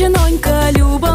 дівчинонька, люба.